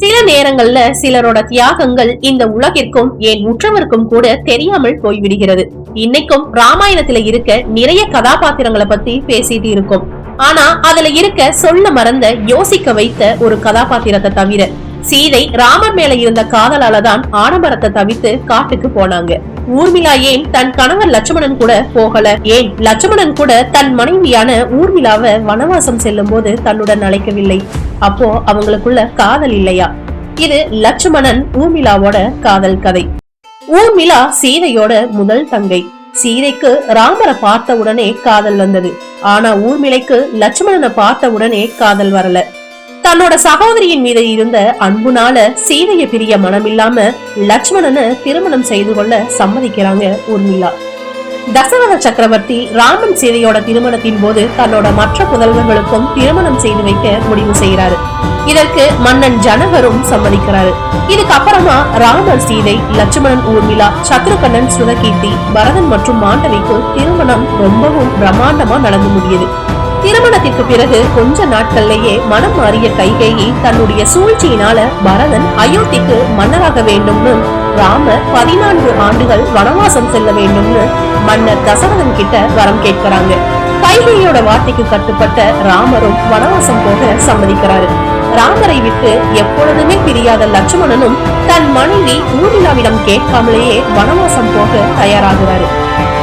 சில நேரங்கள்ல சிலரோட தியாகங்கள் இந்த உலகிற்கும் ஏன் உற்றவருக்கும் கூட தெரியாமல் போய்விடுகிறது. இன்னைக்கும் ராமாயணத்துல இருக்க நிறைய கதாபாத்திரங்களை பத்தி பேசிட்டு இருக்கோம். ஆனா அதுல இருக்க சொல்ல மறந்த யோசிக்க வைத்த ஒரு கதாபாத்திரத்தை தவிர சீதை ராமர் மேல இருந்த காதலால தான் ஆடம்பரத்தை தவிர்த்து காட்டுக்கு போனாங்க. ஊர்மிளா ஏன் தன் கணவர் லட்சுமணன் கூட போகல? ஏன் லட்சுமணன் கூட தன் மனைவியான ஊர்மிளாவை வனவாசம் செல்லும் போது தன்னுடன் அழைக்கவில்லை. அப்போ அவங்களுக்குள்ள காதல் இல்லையா? இது லட்சுமணன் ஊர்மிளாவோட காதல் கதை. ஊர்மிளா சீதையோட முதல் தங்கை. சீதைக்கு ராமரை பார்த்த உடனே காதல் வந்தது. ஆனா ஊர்மிளைக்கு லட்சுமணனை பார்த்த உடனே காதல் வரல. தன்னோட சகோதரியின் மீது இருந்த அன்புனால சீதைய பிரிய மனமில்லாம லட்சுமணனை திருமணம் செய்து கொள்ள சம்மதிக்கிறாங்க ஊர்மிளா. தசரத சக்கரவர்த்தி ராமன் சீதையோட திருமணத்தின் போது தன்னோட மற்ற புதல்வர்களுக்கும் திருமணம் செய்து வைக்க முடிவு செய்கிறாரு. இதற்கு மன்னன் ஜனகரும் சம்மதிக்கிறாரு. இதுக்கு அப்புறமா ராமர் சீதை லட்சுமணன் ஊர்மிளா சத்ருகண்ணன் சுதகீர்த்தி பரதன் மற்றும் மாண்டவிக்கு திருமணம் ரொம்பவும் பிரம்மாண்டமா நடந்து முடியுது. திருமணத்திற்கு பிறகு கொஞ்ச நாட்கள்லயே மனம் மாறிய கைகேயி தன்னுடைய சூழ்ச்சியினால பரதன் அயோத்திக்கு மன்னராக வேண்டும்னு ராமர் பதினான்கு ஆண்டுகள் வனவாசம் செல்ல வேண்டும்னு மன்னர் தசரதன் கிட்ட வரம் கேட்கிறாங்க. கைகேயோட வார்த்தைக்கு கட்டுப்பட்ட ராமரும் வனவாசம் போக சம்மதிக்கிறாரு. ராமரை விட்டு எப்பொழுதுமே பிரியாத லட்சுமணனும் தன் மனைவி ஊர்மிளாவிடம் கேட்காமலேயே வனவாசம் போக தயாராகிறாரு.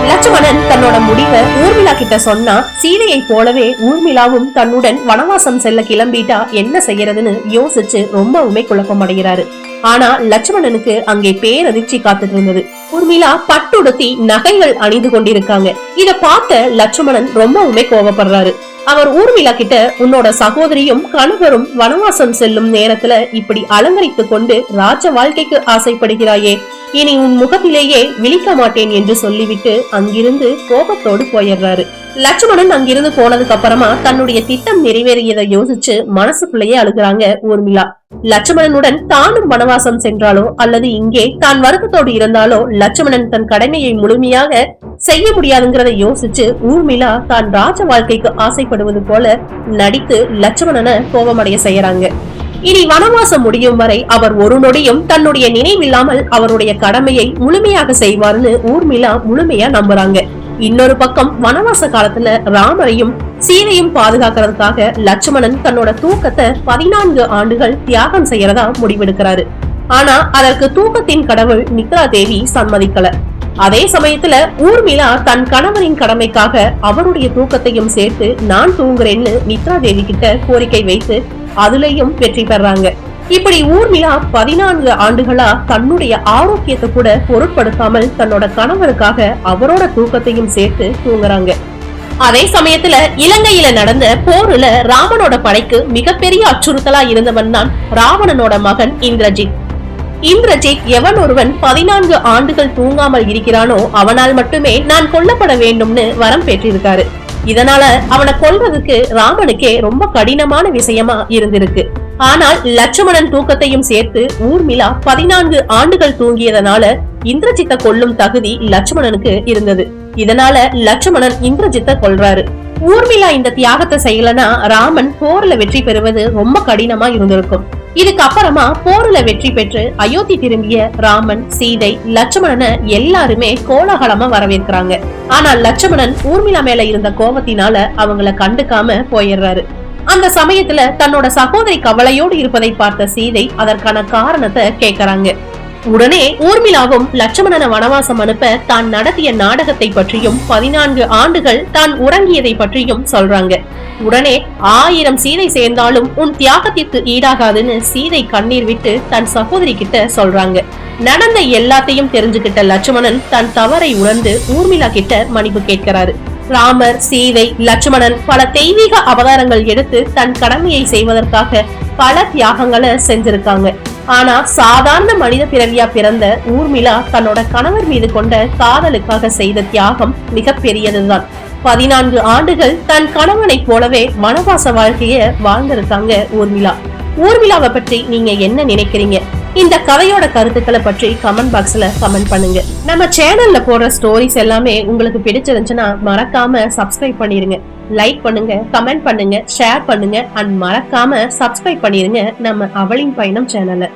லட்சுமணன் தன்னோட முடிவை ஊர்மிளா கிட்ட சொன்னா சீதையை போலவே ஊர்மிளாவும் தன்னுடன் வனவாசம் செல்ல கிளம்பிட்டா என்ன செய்யறதுன்னு யோசிச்சு ரொம்பவுமே குழப்பம் அடைகிறாரு ஆனா லட்சுமணனுக்கு அங்கே பேரதிர்ச்சி காத்துட்டு இருந்தது. ஊர்மிளா பட்டுடுத்தி நகைகள் அணிந்து கொண்டிருக்காங்க. இத பார்த்த லட்சுமணன் ரொம்பவுமே கோவப்படுறாரு. அவர் ஊர்மிளா கிட்ட உன்னோட சகோதரியும் கணவரும் வனவாசம் செல்லும் நேரத்துல இப்படி அலங்கரித்து கொண்டு ராஜ வாழ்க்கைக்கு ஆசைப்படுகிறாயே இனி உன் முகத்திலேயே விழிக்க மாட்டேன் என்று சொல்லிவிட்டு அங்கிருந்து கோபத்தோடு போயிடுறாரு. லட்சுமணன் அங்கிருந்து போனதுக்கு அப்புறமா தன்னுடைய திட்டம் நிறைவேறியதை யோசிச்சு மனசுக்குள்ளேயே அழுகிறாங்க ஊர்மிளா. லட்சுமணனுடன் தானும் வனவாசம் சென்றாலோ அல்லது இங்கே தான் வருத்தத்தோடு இருந்தாலோ லட்சுமணன் தன் கடமையை முழுமையாக செய்ய முடியாதுங்கிறத யோசிச்சு ஊர்மிளா தான் ராஜ வாழ்க்கைக்கு ஆசைப்படுவது போல நடித்து லட்சுமணனை கோபமடைய செய்யறாங்க. இனி வனவாசம் முடியும் வரை அவர் ஒரு நொடியும் தன்னுடைய நினைவில்லாமல் அவருடைய கடமையை முழுமையாக செய்வார்னு ஊர்மிளா முழுமையா நம்புறாங்க. இன்னொரு பக்கம் வனவாச காலத்துல ராமரையும் சீதையும் பாதுகாக்கிறதுக்காக லட்சுமணன் தன்னோட தூக்கத்தை பதினான்கு ஆண்டுகள் தியாகம் செய்யறதா முடிவெடுக்கிறாரு. ஆனா அதற்கு தூக்கத்தின் கடவுள் நித்ரா தேவி சம்மதிக்கல. அதே சமயத்துல ஊர்மிளா தன் கணவரின் கடமைக்காக அவருடைய தூக்கத்தையும் சேர்த்து நான் தூங்குறேன்னு நித்ரா தேவி கிட்ட கோரிக்கை வைத்து அதுலயும் வெற்றி பெறாங்க. இப்படி ஊர்மிளா பதினான்கு ஆண்டுகளா தன்னுடைய ஆரோக்கியத்தை கூட பொருட்படுத்தாமல் தன்னோட கணவருக்காக அவரோட தூக்கத்தையும் சேர்த்து தூங்குறாங்க. அதே சமயத்துல இலங்கையில நடந்த போர்ல ராமனோட படைக்கு மிகப்பெரிய அச்சுறுத்தலா இருந்தவன் தான் ராவணனோட மகன் இந்திரஜித். இந்திரஜித் எவன் ஒருவன் பதினான்கு ஆண்டுகள் தூங்காமல் இருக்கிறானோ அவனால் மட்டுமே நான் கொல்லப்பட வேண்டும்னு வரம் பெற்றிருக்காரு. இதனால அவனை கொல்றதுக்கு ராமனுக்கே ரொம்ப கடினமான விஷயமா இருந்திருக்கு. ஆனால் லட்சுமணன் தூக்கத்தையும் சேர்த்து ஊர்மிளா பதினான்கு ஆண்டுகள் தூங்கியதனால இந்திரஜித்த கொல்லும் தகுதி லட்சுமணனுக்கு இருந்தது. இதனால லட்சுமணன் இந்திரஜித்த கொள்றாரு ஊர்மிளா இந்த தியாகத்தை செய்யலனா ராமன் போர்ல வெற்றி பெறுவது ரொம்ப கடினமா இருந்திருக்கும். இதுக்கு அப்புறமா போர்ல வெற்றி பெற்று அயோத்தி திரும்பிய ராமன் சீதை லட்சுமணனை எல்லாருமே கோலாகலமா வரவேற்கிறாங்க. ஆனா லட்சுமணன் ஊர்மிளா மேல இருந்த கோபத்தினால அவங்கள கண்டுக்காம போயிடுறாரு. அந்த சமயத்துல தன்னோட சகோதரி கவலையோடு இருப்பதை பார்த்த சீதை அதற்கான காரணத்தை கேக்குறாங்க. உடனே ஊர்மிளாவும் லட்சுமணன வனவாசம் அனுப்ப தான் நடத்திய நாடகத்தை பற்றியும் பதினான்கு ஆண்டுகள் தான் உறங்கியதை பற்றியும் சொல்றாங்க. உடனே ஆயிரம் சீதை சேர்ந்தாலும் உன் தியாகத்திற்கு ஈடாகாதுன்னு சீதை கண்ணீர் விட்டு தன் சகோதரி கிட்ட சொல்றாங்க. நடந்த எல்லாத்தையும் தெரிஞ்சுக்கிட்ட லட்சுமணன் தன் தவறை உணர்ந்து ஊர்மிளா கிட்ட மன்னிப்பு கேட்கிறாரு. ராமர் சீதை லட்சுமணன் பல தெய்வீக அவதாரங்கள் எடுத்து தன் கடமையை செய்வதற்காக பல தியாகங்களை செஞ்சிருக்காங்க. ஆனா சாதாரண மனித பிறவியா பிறந்த ஊர்மிளா தன்னோட கணவர் மீது கொண்ட காதலுக்காக செய்த தியாகம் மிக பெரியதுதான் பதினான்கு ஆண்டுகள் தன் கணவனைப் போலவே மனவாச வாழ்க்கைய வாழ்ந்திருக்காங்க ஊர்மிளா. ஊர்மிளாவை பற்றி நீங்க என்ன நினைக்கிறீங்க? இந்த கதையோட கருத்துக்களை பற்றி கமெண்ட் பாக்ஸ்ல கமெண்ட் பண்ணுங்க. நம்ம சேனல்ல போடுற ஸ்டோரிஸ் எல்லாமே உங்களுக்கு பிடிச்சிருந்துச்சுன்னா மறக்காம சப்ஸ்கிரைப் பண்ணிருங்க. லைக் பண்ணுங்க கமெண்ட் பண்ணுங்க ஷேர் பண்ணுங்க அண்ட் மறக்காம சப்ஸ்கிரைப் பண்ணிருங்க நம்ம அவளின் பயணம் சேனலை